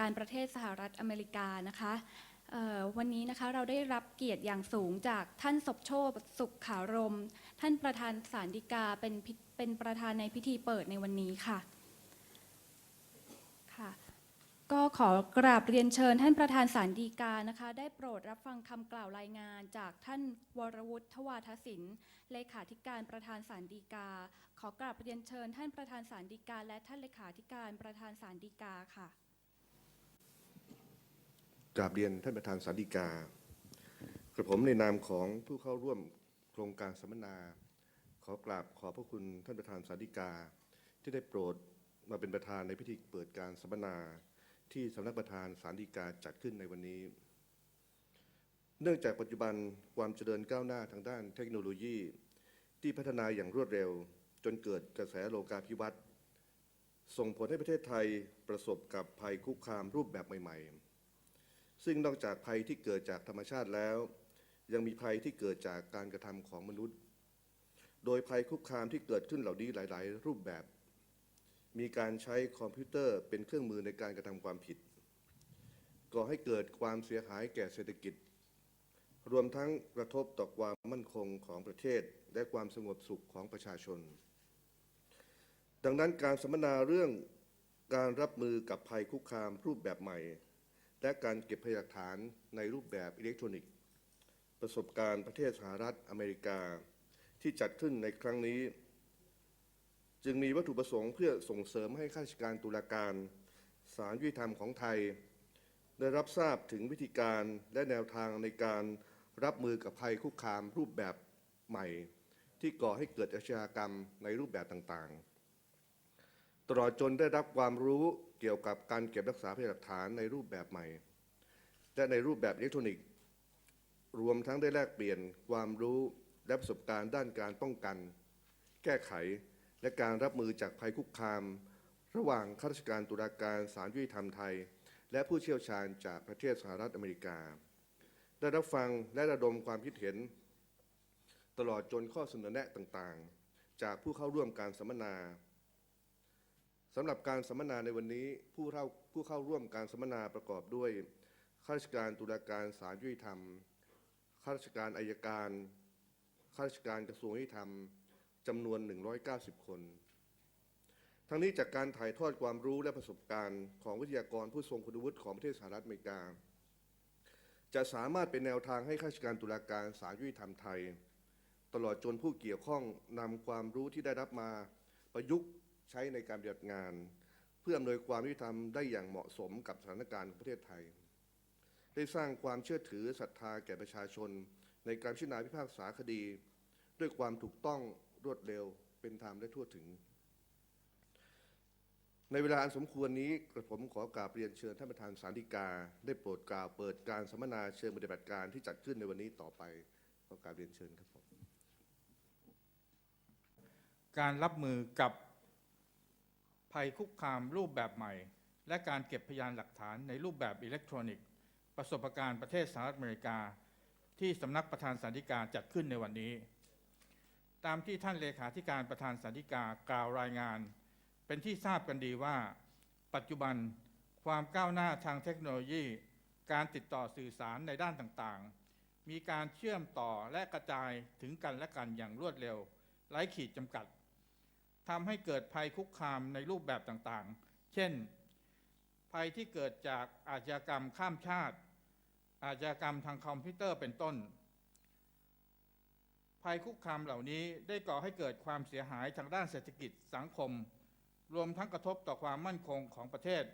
การประเทศสหรัฐอเมริกานะคะวันนี้นะคะเราได้รับเกียรติอย่างสูงจากท่านสบโชคสุขขารม ท่านประธานสารดีกาเป็นเป็นประธานในพิธีเปิดในวันนี้ค่ะค่ะ ก็ขอกราบเรียนเชิญท่านประธานสารดีกานะคะ ได้โปรดรับฟังคำกล่าวรายงานจากท่านวรวุฒิทวาทศิลป์เลขาธิการประธานสารดีกา ขอกราบเรียนเชิญ ท่านประธานสารดีกา และท่านเลขาธิการประธานสารดีกาค่ะ กราบเรียนท่านประธานสาธิกากระผมในนามของผู้เข้าร่วมโครงการสัมมนา ขอกราบขอพระคุณท่านประธานสาธิกา ที่ได้โปรดมาเป็นประธานในพิธีเปิดการสัมมนา ที่สำนักประธานสารดีกาจัดขึ้นในวันนี้ เนื่องจากปัจจุบันความเจริญก้าวหน้าทางด้านเทคโนโลยี ที่พัฒนาอย่างรวดเร็ว จนเกิดกระแสโลกาภิวัตน์ส่งผลให้ประเทศไทยประสบกับภัยคุกคามรูปแบบใหม่ ๆ ซึ่งนอกจากภัยที่เกิดจากธรรมชาติแล้ว ยังมีภัยที่เกิดจากการกระทำของมนุษย์ โดยภัยคุกคามที่เกิดขึ้นเหล่านี้หลาย ๆ รูปแบบ มีการใช้คอมพิวเตอร์เป็นเครื่องมือในการกระทำความผิด ก่อให้เกิดความเสียหายแก่เศรษฐกิจ รวมทั้งกระทบต่อความมั่นคงของประเทศ และความสงบสุขของประชาชน ดังนั้นการสัมมนาเรื่องการรับมือกับภัยคุกคามรูปแบบใหม่ และการเก็บพยานหลักฐานในรูปแบบอิเล็กทรอนิกส์ ประสบการณ์ประเทศสหรัฐอเมริกาที่จัดขึ้นในครั้งนี้ จึงมีวัตถุประสงค์เพื่อส่งเสริมให้ข้าราชการตุลาการศาลยุติธรรมของไทย ได้รับทราบถึงวิธีการและแนวทางในการรับมือกับภัยคุกคามรูปแบบใหม่ ที่ก่อให้เกิดอาชญากรรมในรูปแบบต่างๆ ตลอดจนได้รับความรู้ กี่ยวกับการเก็บรักษาพยานหลักฐานในรูปแบบใหม่ และในรูปแบบอิเล็กทรอนิกส์ รวมทั้งได้แลกเปลี่ยนความรู้และประสบการณ์ด้านการป้องกัน แก้ไขและการรับมือจากภัยคุกคาม ระหว่างข้าราชการตุลาการศาลยุติธรรมไทย และผู้เชี่ยวชาญจากประเทศสหรัฐอเมริกา ได้รับฟังและระดมความคิดเห็น ตลอดจนข้อเสนอแนะต่างๆ จากผู้เข้าร่วมการสัมมนา สำหรับการสัมมนาในวันนี้ผู้เข้าผู้เข้าร่วมการสัมมนาประกอบด้วยข้าราชการตุลาการศาลยุติธรรมข้าราชการอายการข้าราชการกระทรวงยุติธรรมจำนวน 190 คน ทั้งนี้จากการถ่ายทอดความรู้และประสบการณ์ของวิทยากรผู้ทรงคุณวุฒิของประเทศสหรัฐอเมริกา จะสามารถเป็นแนวทางให้ข้าราชการตุลาการศาลยุติธรรมไทย ตลอดจนผู้เกี่ยวข้องนำความรู้ที่ได้รับมาประยุกต์ ใช้ในการปฏิบัติงาน เพื่ออำนวยความยุติธรรมได้อย่างเหมาะสมกับสถานการณ์ของประเทศไทย ได้สร้างความเชื่อถือศรัทธาแก่ประชาชน ในการพิจารณาพิพากษาคดี ด้วยความถูกต้องรวดเร็วเป็นธรรมและทั่วถึง ในเวลาอันสมควรนี้กระผมขอกราบเรียนเชิญท่านประธานสารดีกา ได้โปรดกล่าวเปิดการสัมมนาเชิงปฏิบัติการที่จัดขึ้นในวันนี้ต่อไปขอกราบเรียนเชิญครับผมการรับมือกับ ภัยคุกคามรูปแบบใหม่ และการเก็บพยานหลักฐานในรูปแบบอิเล็กทรอนิกส์ประสบการณ์ประเทศสหรัฐอเมริกา ที่สำนักประธานสันติกาจัดขึ้นในวันนี้ ตามที่ท่านเลขาธิการประธานสันติกากล่าวรายงาน เป็นที่ทราบกันดีว่า ปัจจุบันความก้าวหน้าทางเทคโนโลยี การติดต่อสื่อสารในด้านต่างๆ มีการเชื่อมต่อและกระจายถึงกันและกันอย่างรวดเร็ว ไร้ขีดจำกัด ทำให้เกิดภัยคุกคามในรูปแบบต่างๆ เช่น ภัยที่เกิดจากอาชญากรรมข้ามชาติ อาชญากรรมทางคอมพิวเตอร์เป็นต้น ภัยคุกคามเหล่านี้ได้ก่อให้เกิดความเสียหายทางด้านเศรษฐกิจสังคม รวมทั้งกระทบต่อความมั่นคงของประเทศ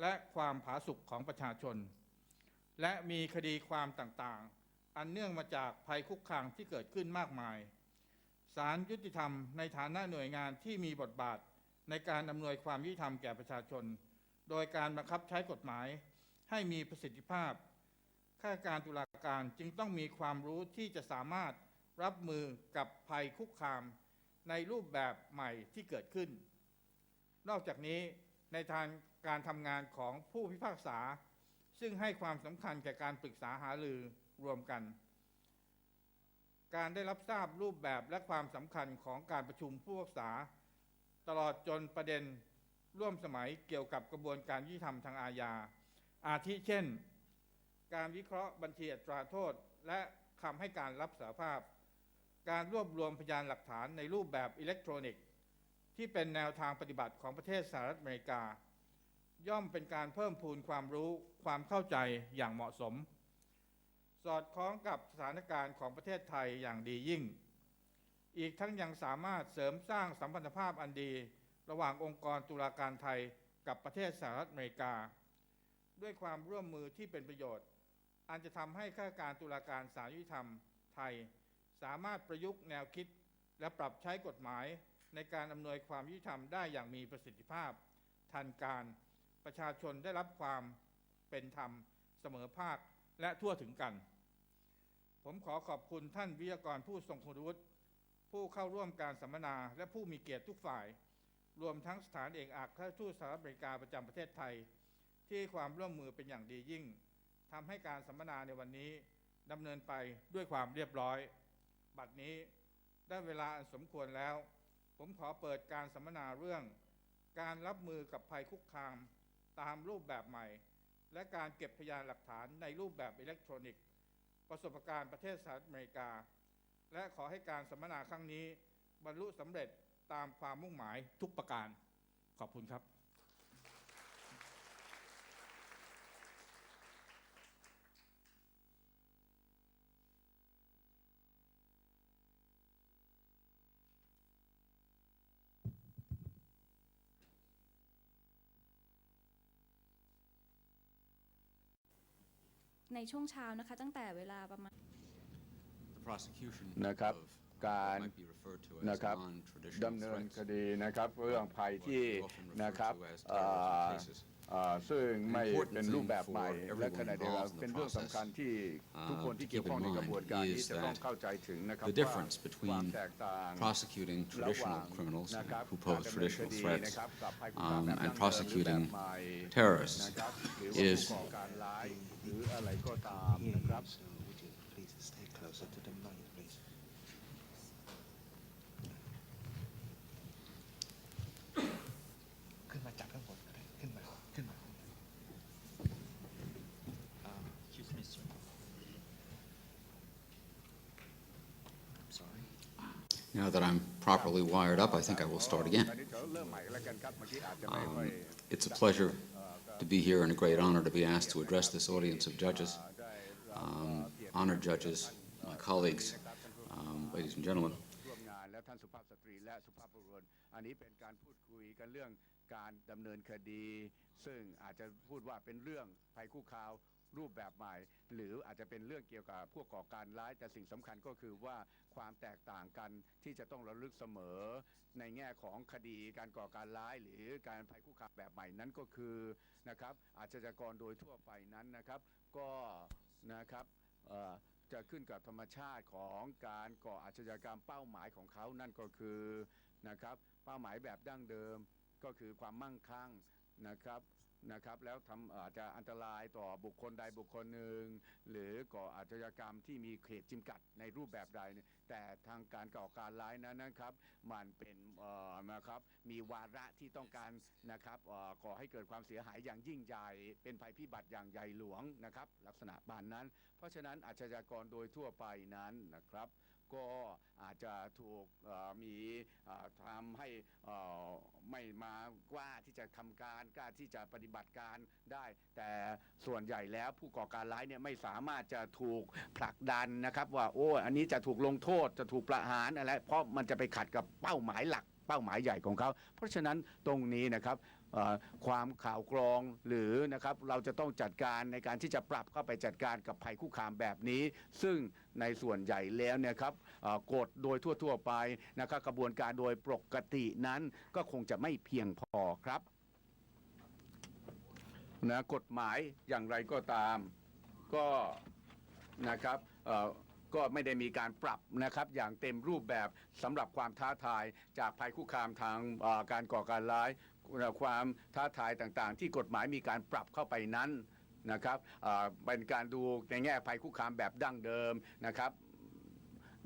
และความผาสุกของประชาชน และมีคดีความต่างๆ อันเนื่องมาจากภัยคุกคามที่เกิดขึ้นมากมาย ศาลยุติธรรมในฐานะหน่วยงานที่มีบทบาทในการอำนวยความยุติธรรมแก่ประชาชน โดยการบังคับใช้กฎหมายให้มีประสิทธิภาพ ข้าราชการตุลาการจึงต้องมีความรู้ที่จะสามารถรับมือกับภัยคุกคาม ในรูปแบบใหม่ที่เกิดขึ้น นอกจากนี้ในทางการทำงานของผู้พิพากษา ซึ่งให้ความสำคัญแก่การปรึกษาหารือรวมกัน การได้รับทราบรูปแบบและความสำคัญของการประชุมผู้พิพากษา ตลอดจนประเด็นร่วมสมัยเกี่ยวกับกระบวนการยุติธรรมทางอาญา อาทิเช่น การวิเคราะห์บัญชีอัตราโทษ และคำให้การรับสารภาพ การรวบรวมพยานหลักฐานในรูปแบบอิเล็กทรอนิกส์ ที่เป็นแนวทางปฏิบัติของประเทศสหรัฐอเมริกา ย่อมเป็นการเพิ่มพูนความรู้ความเข้าใจอย่างเหมาะสม สอดคล้องกับสถานการณ์ของประเทศไทยอย่างดียิ่ง อีกทั้งยังสามารถเสริมสร้างสัมพันธภาพอันดี ระหว่างองค์กรตุลาการไทยกับประเทศสหรัฐอเมริกา ด้วยความร่วมมือที่เป็นประโยชน์ อันจะทำให้ข้าราชการตุลาการศาลยุติธรรมไทย สามารถประยุกต์แนวคิด และปรับใช้กฎหมายในการอำนวยความยุติธรรมได้อย่างมีประสิทธิภาพ ทันการประชาชนได้รับความเป็นธรรมเสมอภาคและทั่วถึงกัน ผมขอขอบคุณท่านวิทยากรผู้ทรงคุณวุฒิผู้เข้าร่วมการสัมมนา และผู้มีเกียรติทุกฝ่าย รวมทั้งสถานเอกอัครราชทูตสหรัฐอเมริกาประจำประเทศไทย ที่ความร่วมมือเป็นอย่างดียิ่งทำให้การสัมมนาในวันนี้ดำเนินไปด้วยความเรียบร้อย บัดนี้ได้เวลาอันสมควรแล้ว ผมขอเปิดการสัมมนาเรื่อง การรับมือกับภัยคุกคาม ตามรูปแบบใหม่ และการเก็บพยานหลักฐานในรูปแบบอิเล็กทรอนิกส์ ประสบการณ์ประเทศสหรัฐอเมริกา และขอให้การสัมมนาครั้งนี้ บรรลุสำเร็จตามความมุ่งหมายทุกประการ ขอบคุณครับ ในช่วงเช้านะคะ ตั้งแต่เวลาประมาณ The prosecution นะครับ of การ what might be referred to นะ as ครับ non-traditional ดำเนิน threats. คดีนะครับเรื่องภัยที่ What we often refer นะครับ to as เอ่อ terrorism cases. เอ่อซึ่งไม่ important เป็นรูปแบบใหม่ thing for และขณะเดียวกัน everyone involved in the เป็นเรื่องสำคัญ process, ที่ทุกคนที่ uh, to เกี่ยว keep ข้อง in ในกระบวนการ mind นี้ is จะต้อง that เข้าใจถึงนะครับ the ว่า difference ความ between แตกต่าง prosecuting ระหว่าง traditional criminals นะครับ who การ pose ดำเนินค traditional ดี threats นะครับกับภัยคุกคาม um, แบบ and ดั้งเดิมหรือแบบ prosecuting ใหม่ terrorists นะครับหรือว่า is ผู้ก่อการร้ายหรืออะไรก็ตามนะครับ So would you please stay closer to the mic, please? ขึ้นมาจากข้างบนก็ได้ขึ้นมา ขึ้นมา Um, excuse me, sir. I'm sorry. Now that I'm properly wired up, I think I will start again. อันนี้เดี๋ยวเริ่มใหม่แล้วกันครับเมื่อกี้อาจจะไม่ค่อย Um, It's a pleasure to be here and a great honor to be asked to address this audience of judges, ได้รับ um, honored judges, my colleagues, um, ladies and gentlemen. รูปแบบใหม่ หรืออาจจะเป็นเรื่องเกี่ยวกับพวกก่อการร้าย แต่สิ่งสำคัญก็คือว่าความแตกต่างกันที่จะต้องระลึกเสมอ ในแง่ของคดีการก่อการร้าย หรือการภัยคุกคามแบบใหม่นั้นก็คือนะครับอาชญากรโดยทั่วไปนั้นนะครับ ก็นะครับจะขึ้นกับธรรมชาติของการก่ออาชญากรรมเป้าหมายของเขานั่นก็คือนะครับเป้าหมายแบบดั้งเดิมก็คือความมั่งคั่งนะครับ นะครับแล้วทำอาจจะอันตรายต่อบุคคลใดบุคคลหนึ่ง หรือก่ออาชญากรรมที่มีเขตจำกัดในรูปแบบใด แต่ทางการก่อการร้ายนั้นนะครับ มันเป็นนะครับมีวาระที่ต้องการนะครับเอ่อก่อให้เกิดความเสียหายอย่างยิ่งใหญ่ เป็นภัยพิบัติอย่างใหญ่หลวงนะครับ ลักษณะบานนั้น เพราะฉะนั้นอาชญากรโดยทั่วไปนั้นนะครับ ก็อาจจะถูกมีทำให้ไม่มากล้าที่จะทำการกล้าที่จะปฏิบัติการได้ แต่ส่วนใหญ่แล้วผู้ก่อการร้ายเนี่ยไม่สามารถจะถูกผลักดันนะครับว่าโอ้อันนี้จะถูกลงโทษจะถูกประหารอะไรเพราะมันจะไปขัดกับเป้าหมายหลักเป้าหมายใหญ่ของเขา เพราะฉะนั้นตรงนี้นะครับความข่าวกรองหรือนะครับเราจะต้องจัดการในการที่จะปรับเข้าไปจัดการกับภัยคุกคามแบบนี้ ซึ่ง ในส่วนใหญ่แล้วเนี่ยครับกฎโดยทั่ว ๆ ไปนะครับกระบวนการโดยปกตินั้นก็คงจะไม่เพียงพอครับนะกฎหมายอย่างไรก็ตามก็นะครับก็ไม่ได้มีการปรับนะครับอย่างเต็มรูปแบบสำหรับความท้าทายจากภัยคุกคามทางการก่อการร้าย ความท้าทายต่างๆ ที่กฎหมายมีการปรับเข้าไปนั้น นะครับเป็นการดูในแง่ภัยคุกคามแบบดั้งเดิมนะครับ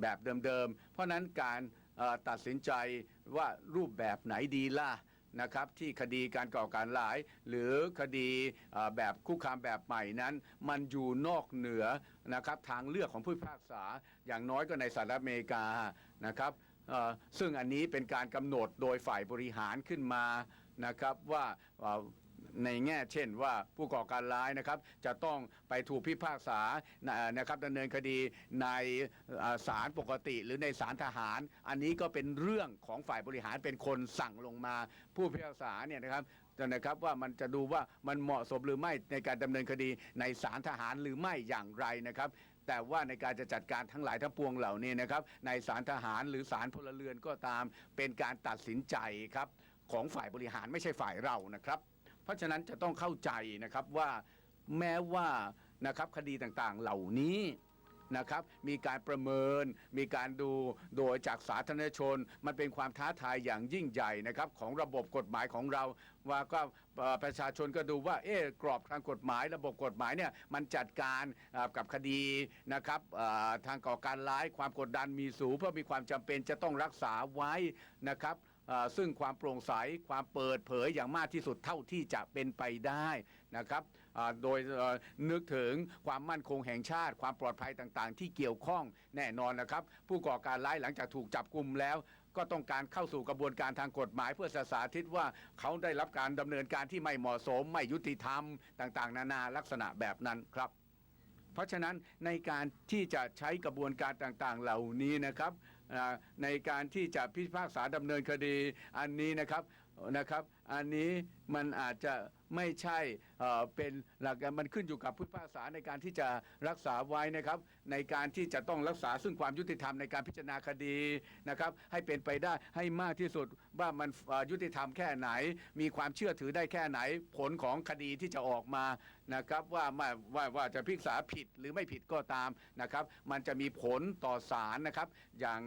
แบบเดิมๆ เพราะนั้นการตัดสินใจว่ารูปแบบไหนดีล่ะนะครับที่คดีการก่อการร้าย หรือคดีแบบคุกคามแบบใหม่นั้น มันอยู่นอกเหนือนะครับทางเลือกของผู้พิพากษาอย่างน้อยก็ในสหรัฐอเมริกานะครับซึ่งอันนี้เป็นการกำหนดโดยฝ่ายบริหารขึ้นมานะครับว่า ในแง่เช่นว่าผู้ก่อการร้ายนะครับ จะต้องไปถูกพิพากษานะนะครับดำเนินคดีในศาลปกติหรือในศาลทหาร อันนี้ก็เป็นเรื่องของฝ่ายบริหารเป็นคนสั่งลงมาผู้พิพากษาเนี่ยนะครับจะนะครับว่ามันจะดูว่ามันเหมาะสมหรือไม่ในการดำเนินคดีในศาลทหารหรือไม่อย่างไรนะครับ แต่ว่าในการจะจัดการทั้งหลายทั้งปวงเหล่านี้นะครับ ในศาลทหารหรือศาลพลเรือนก็ตาม เป็นการตัดสินใจครับของฝ่ายบริหารไม่ใช่ฝ่ายเรานะครับ เพราะฉะนั้นจะต้องเข้าใจนะครับว่าแม้ว่านะครับคดีต่างๆเหล่านี้นะครับมีการประเมินมีการดูโดยจากสาธารณชน มันเป็นความท้าทายอย่างยิ่งใหญ่นะครับของระบบกฎหมายของเรา ว่าก็ประชาชนก็ดูว่าเอ๊ะกรอบทางกฎหมาย ระบบกฎหมายเนี่ยมันจัดการกับคดีนะครับทางก่อการร้ายความกดดันมีสูงเพื่อมีความจำเป็นจะต้องรักษาไว้นะครับ ซึ่งความโปร่งใสความเปิดเผยอย่างมากที่สุดเท่าที่จะเป็นไปได้นะครับโดยนึกถึงความมั่นคงแห่งชาติ ความปลอดภัยต่างๆ ที่เกี่ยวข้องแน่นอนนะครับ ผู้ก่อการร้ายหลังจากถูกจับกลุ่มแล้วก็ต้องการเข้าสู่กระบวนการทางกฎหมายเพื่อสาธิตว่าเขาได้รับการดำเนินการที่ไม่เหมาะสม ไม่ยุติธรรมต่างๆ นานาลักษณะแบบนั้นครับ เพราะฉะนั้นในการที่จะใช้กระบวนการต่างๆ เหล่านี้นะครับ ในการที่จะพิพากษาดำเนินคดีอันนี้นะครับนะครับ อันนี้มันอาจจะไม่ใช่เเป็นหลักการมันขึ้นอยู่กับผู้พิพากษาในการที่จะรักษาไว้นะครับ ในการที่จะต้องรักษาซึ่งความยุติธรรมในการพิจารณาคดีนะครับ ให้เป็นไปได้ให้มากที่สุดว่ามันยุติธรรมแค่ไหน มีความเชื่อถือได้แค่ไหน ผลของคดีที่จะออกมา นะครับว่าว่าว่าว่าจะพิพากษาผิดหรือไม่ผิดก็ตามนะครับ มันจะมีผลต่อศาลนะครับ อย่าง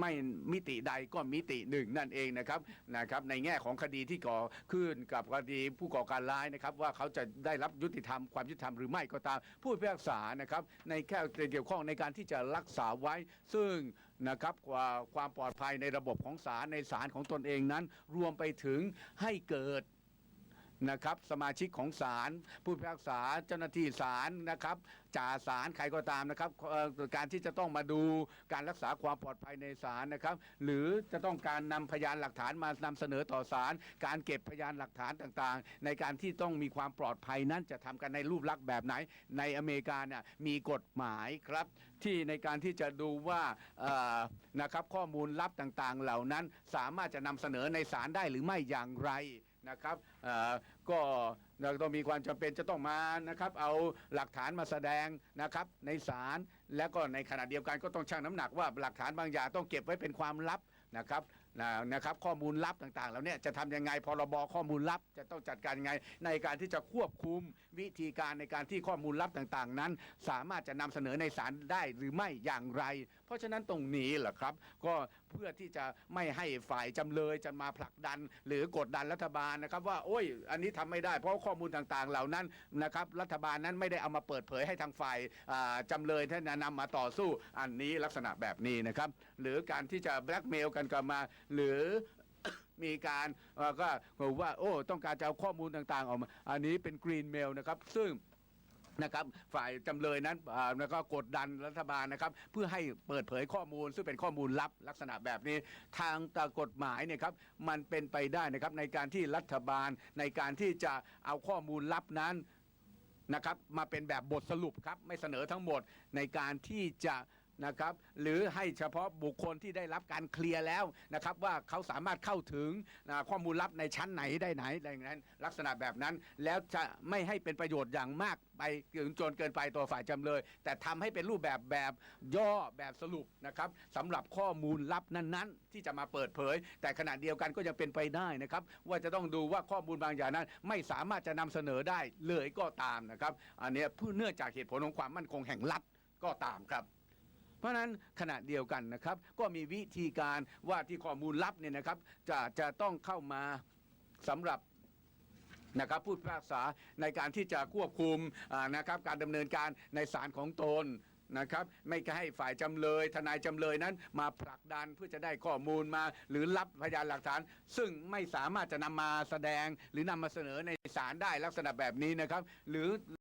ไม่มิติใดก็มิติหนึ่งนั่นเองนะครับนะครับ ในแง่ของคดีที่ก่อขึ้นกับคดีผู้ก่อการร้ายนะครับ ว่าเขาจะได้รับยุติธรรมความยุติธรรมหรือไม่ก็ตาม ผู้พิพากษานะครับ ในแค่เกี่ยวข้องในการที่จะรักษาไว้ ซึ่งนะครับควาความปลอดภัยในระบบของศาลในศาลของตนเองนั้น รวมไปถึงให้เกิด นะครับสมาชิกของศาลผู้พิพากษาเจ้าหน้าที่ศาลนะครับจ่าศาลใครก็ตามนะครับเอ่อการที่จะต้องมาดูการรักษาความปลอดภัยในศาลนะครับ หรือจะต้องการนำพยานหลักฐานมานำเสนอต่อศาลการเก็บพยานหลักฐานต่างๆ ในการที่ต้องมีความปลอดภัยนั้นจะทำกันในรูปลักษณ์แบบไหน ในอเมริกาเนี่ยมีกฎหมายครับ ที่ในการที่จะดูว่าเอ่อนะครับข้อมูลลับต่างๆ เหล่านั้นสามารถจะนำเสนอในศาลได้หรือไม่อย่างไร นะครับก็ต้องมีความจำเป็นจะต้องมานะครับเอาหลักฐานมาแสดงนะครับในศาลแล้วก็ในขณะเดียวกันก็ต้องชั่งน้ำหนักว่าหลักฐานบางอย่างต้องเก็บไว้เป็นความลับนะครับนะครับข้อมูลลับต่างๆแล้วเนี่ยจะทำยังไงพรบข้อมูลลับจะต้องจัดการยังไง ในการที่จะควบคุมวิธีการในการที่ข้อมูลลับต่างๆ นั้น สามารถจะนำเสนอในศาลได้หรือไม่อย่างไร เพราะฉะนั้นตรงนี้แหละครับ ก็เพื่อที่จะไม่ให้ฝ่ายจำเลยจะมาผลักดัน หรือกดดันรัฐบาลนะครับ ว่าโอ้ยอันนี้ทำไม่ได้เพราะข้อมูลต่างๆ เหล่านั้นนะครับรัฐบาลนั้นไม่ได้เอามาเปิดเผยให้ทางฝ่ายอ่าจำเลยท่านนำมาต่อสู้อันนี้ลักษณะแบบนี้นะครับหรือการที่จะแบล็กเมลกันกลับมา หรือมีการเอ่อก็บอกว่าโอ้ต้องการจะเอาข้อมูลต่างๆออกมา อันนี้เป็นกรีนเมลนะครับ ซึ่ง นะครับฝ่ายจำเลยนั้นแล้วก็กดดันรัฐบาลนะครับ เพื่อให้เปิดเผยข้อมูล ซึ่งเป็นข้อมูลลับลักษณะแบบนี้ ทางตากฎหมายเนี่ยครับมันเป็นไปได้นะครับในการที่รัฐบาลในการที่จะเอาข้อมูลลับนั้นนะครับมาเป็นแบบบทสรุปครับไม่เสนอทั้งหมดในการที่จะ นะครับหรือให้เฉพาะบุคคลที่ได้รับการเคลียร์แล้วนะครับว่าเขาสามารถเข้าถึงนะข้อมูลลับในชั้นไหนได้ไหนอะไรอย่างนั้นลักษณะแบบนั้นแล้วจะไม่ให้เป็นประโยชน์อย่างมากไปถึงจนเกินไปตัวฝ่ายจำเลย แต่ทำให้เป็นรูปแบบแบบย่อแบบสรุปนะครับสำหรับข้อมูลลับนั้นๆ ที่จะมาเปิดเผย แต่ขณะเดียวกันก็ยังเป็นไปได้นะครับว่าจะต้องดูว่าข้อมูลบางอย่างนั้น ไม่สามารถจะนำเสนอได้เลยก็ตามนะครับอันนี้เพื่อเนื่องจากเหตุผลของความมั่นคงแห่งรัฐก็ตามครับ เพราะฉะนั้นขณะเดียวกันนะครับ ก็มีวิธีการว่าที่ข้อมูลลับเนี่ยนะครับ จะจะต้องเข้ามาสำหรับนะครับผู้พิพากษาในการที่จะควบคุมนะครับการดำเนินการในศาลของตนนะครับ ไม่ให้ฝ่ายจำเลยทนายจำเลยนั้น มาผลักดันเพื่อจะได้ข้อมูลมา หรือรับพยานหลักฐาน ซึ่งไม่สามารถจะนำมาแสดงหรือนำมาเสนอในศาลได้ลักษณะแบบนี้นะครับ หรือ